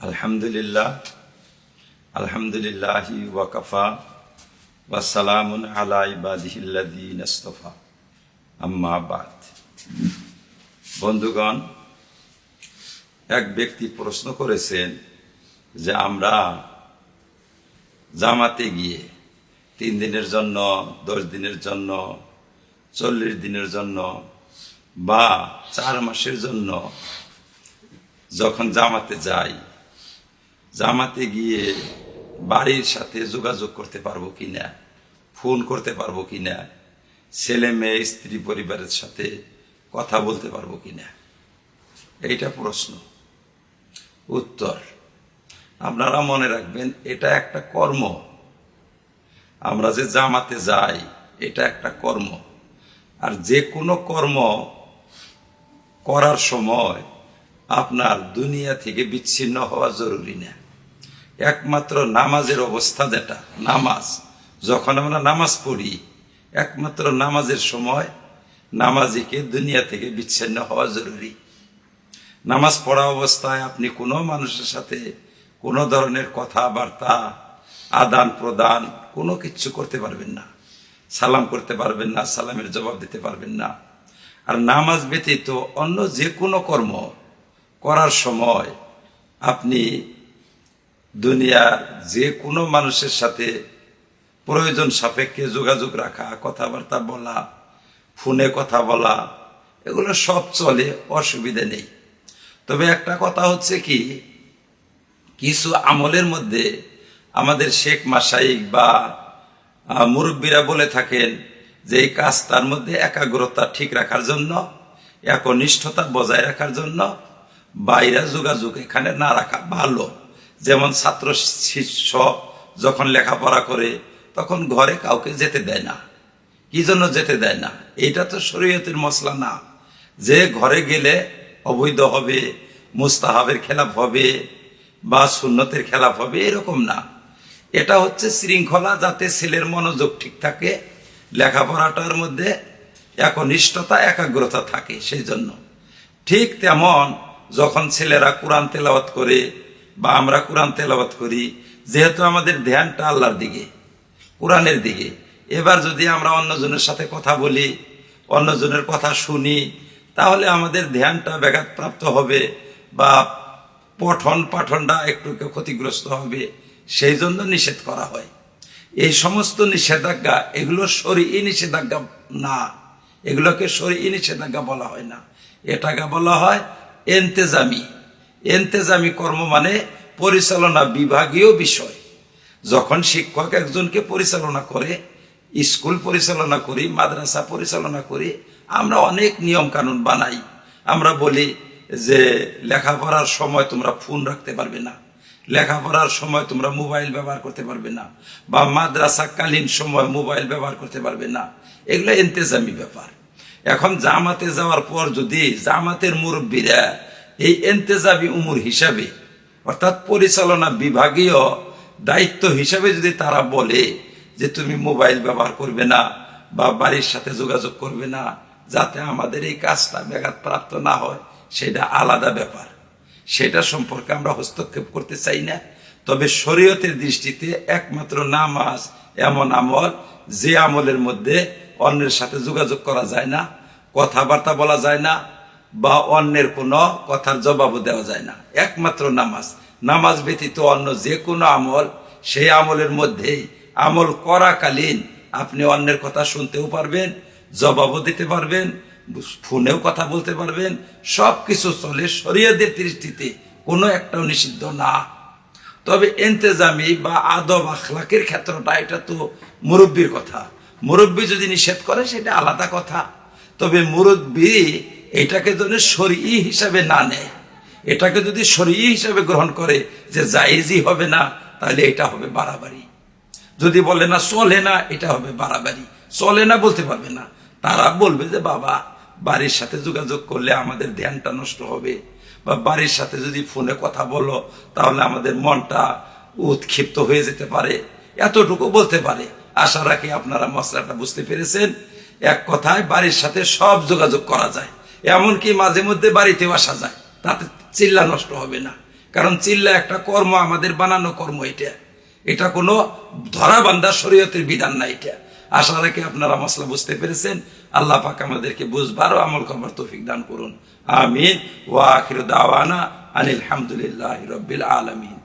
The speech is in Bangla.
আলহামদুলিল্লাহ, আলহামদুলিল্লাহি ওয়াকাফা ওয়াসালামুন আলা ইবাদিহিল্লাযীনা ইসতাফা। আম্মা বাদ। বন্ধুগণ, এক ব্যক্তি প্রশ্ন করেছেন যে আমরা জামাতে গিয়ে তিন দিনের জন্য, দশ দিনের জন্য, চল্লিশ দিনের জন্য বা চার মাসের জন্য যখন জামাতে যাই জামাতে গিয়ে বাড়ির সাথে যোগাযোগ করতে পারব কিনা, ফোন করতে পারব কিনা, ছেলে মেয়ে, স্ত্রী পরিবারের সাথে কথা বলতে পারব কিনা? এইটা প্রশ্ন। উত্তর। আপনারা মনে রাখবেন, এটা একটা কর্ম। আমরা যে জামাতে যাই, এটা একটা কর্ম। আর যে কোনো কর্ম করার সময় আপনার দুনিয়া থেকে বিচ্ছিন্ন হওয়া জরুরি না। একমাত্র নামাজের অবস্থা যেটা, নামাজ। যখন আমরা নামাজ পড়ি, একমাত্র নামাজের সময় নামাজিকে দুনিয়া থেকে বিচ্ছিন্ন হওয়া জরুরি। নামাজ পড়া অবস্থায় আপনি কোনো মানুষের সাথে কোনো ধরনের কথাবার্তা, আদান প্রদান, কোনো কিছু করতে পারবেন না। সালাম করতে পারবেন না, সালামের জবাব দিতে পারবেন না। আর নামাজ ব্যতীত অন্য যে কোনো কর্ম করার সময় আপনি দুনিয়ার যে কোনো মানুষের সাথে প্রয়োজন সাপেক্ষে যোগাযোগ রাখা, কথাবার্তা বলা, ফোনে কথা বলা, এগুলো সব চলে, অসুবিধে নেই। তবে একটা কথা হচ্ছে কি, কিছু আমলের মধ্যে আমাদের শেখ মাসাইক বা মুরব্বীরা বলে থাকেন যে এই কাজ তার মধ্যে একাগ্রতা ঠিক রাখার জন্য, একনিষ্ঠতা বজায় রাখার জন্য বাইরে যোগাযোগ এখানে না রাখা ভালো। যেমন ছাত্র শিষ্য যখন লেখাপড়া করে, তখন ঘরে কাউকে যেতে দেয় না। কি জন্য যেতে দেয় না? এটা তো শরীয়তের মশলা না। যে ঘরে গেলে অবৈধ হবে, মুস্তাহাবের খেলাফ হবে বা সুন্নতের খেলাফ হবে, এরকম না। এটা হচ্ছে শৃঙ্খলা যাতে ছেলের মনোযোগ ঠিক থাকে, লেখাপড়াটার মধ্যে একনিষ্ঠতা, একাগ্রতা থাকে, সেই জন্য। ঠিক তেমন যখন ছেলেরা কোরআন তেলাওয়াত করে বা আমরা কোরআন তেলাওয়াত করি, যেহেতু আমাদের ধ্যানটা আল্লাহর দিকে, কোরআনের দিকে। এবার যদি আমরা অন্যজনের সাথে কথা বলি, অন্যজনের কথা শুনি, তাহলে আমাদের ধ্যানটা ব্যাঘাতপ্রাপ্ত হবে বা পঠন পাঠনটা একটু ক্ষতিগ্রস্ত হবে। সেই জন্য নিষেধ করা হয়। এই সমস্ত নিষেধাজ্ঞা, এগুলো সরি নিষেধাজ্ঞা না। এগুলোকে সরি নিষেধাজ্ঞা বলা হয় না। এটাকে বলা হয় এন্তেজামি। এন্তেজামি কর্ম মানে পরিচালনা বিভাগীয় বিষয়। যখন শিক্ষক একজনকে পরিচালনা করে, স্কুল পরিচালনা করি, মাদ্রাসা পরিচালনা করি, আমরা অনেক নিয়ম কানুন বানাই। আমরা বলি যে, লেখাপড়ার সময় তোমরা ফোন রাখতে পারবে না। লেখাপড়ার সময় তোমরা মোবাইল ব্যবহার করতে পারবে না। বা মাদ্রাসাকালীন সময় মোবাইল ব্যবহার করতে পারবে না। এগুলো এন্তেজামি ব্যাপার। এখন জামাতে যাওয়ার পর যদি জামাতের মুরব্বীরা এই এন্তেজামি উমুর হিসাবে, অর্থাৎ পরিচালনা বিভাগীয় দায়িত্ব হিসাবে যদি তারা বলে যে তুমি মোবাইল ব্যবহার করবে না বা বাড়ির সাথে যোগাযোগ করবে না, যাতে আমাদের এই কাজটা ব্যাঘাত প্রাপ্ত না হয়, সেটা আলাদা ব্যাপার। সেটা সম্পর্কে আমরা হস্তক্ষেপ করতে চাই না। তবে শরীয়তের দৃষ্টিতে একমাত্র নামাজ এমন আমল, যে আমলের মধ্যে অন্যের সাথে যোগাযোগ করা যায় না, কথাবার্তা বলা যায় না বা অন্যের কোনো কথার জবাবও দেওয়া যায় না। একমাত্র নামাজ। নামাজ ব্যতীত অন্য যে কোনো আমল, সেই আমলের মধ্যেই আমল করাকালীন আপনি অন্যের কথা শুনতেও পারবেন, জবাবও দিতে পারবেন, ফোনেও কথা বলতে পারবেন সব কিছু চলে শরীয়দের দৃষ্টিতে কোনো একটাও নিষিদ্ধ না। তবে এন্তেজামি বা আদব আখলাকের ক্ষেত্রটা এটা তো মুরব্বীর কথা। মুরব্বী যদি নিষেধ করে সেটা আলাদা কথা। তবে মুরব্বী এটাকে যদি সরি হিসাবে না নেয়, এটাকে যদি সরি হিসাবে গ্রহণ করে যে জায়েজই হবে না, তাহলে এটা হবে বাড়াবাড়ি। যদি বলে না চলে না, এটা হবে বাড়াবাড়ি। চলে না বলতে পারবে না। তারা বলবে যে, বাবা, বাড়ির সাথে যোগাযোগ করলে আমাদের ধ্যানটা নষ্ট হবে। বা বাড়ির সাথে যদি ফোনে কথা বলো, তাহলে আমাদের মনটা উৎক্ষিপ্ত হয়ে যেতে পারে। এতটুকু বলতে পারে। আশা রাখি আপনারা মশলাটা বুঝতে পেরেছেন। এক কথায়, বাড়ির সাথে সব যোগাযোগ করা যায়। এমনকি মাঝে মধ্যে বাড়িতেও আসা যায়। তাতে চিল্লা নষ্ট হবে না। কারণ চিল্লা একটা কর্ম, আমাদের বানানো কর্ম এটা। এটা কোনো ধরা বান্ধা শরীয়তের বিধান না এটা। আশা রাখি আপনারা মশলা বুঝতে পেরেছেন। আল্লাহ পাক আমাদেরকে বুঝবার ও আমল করবার তৌফিক দান করুন। আমিন। ওয়া আখির দাওয়ানা আনিল হামদুলিল্লাহ রব্বিল আলামিন।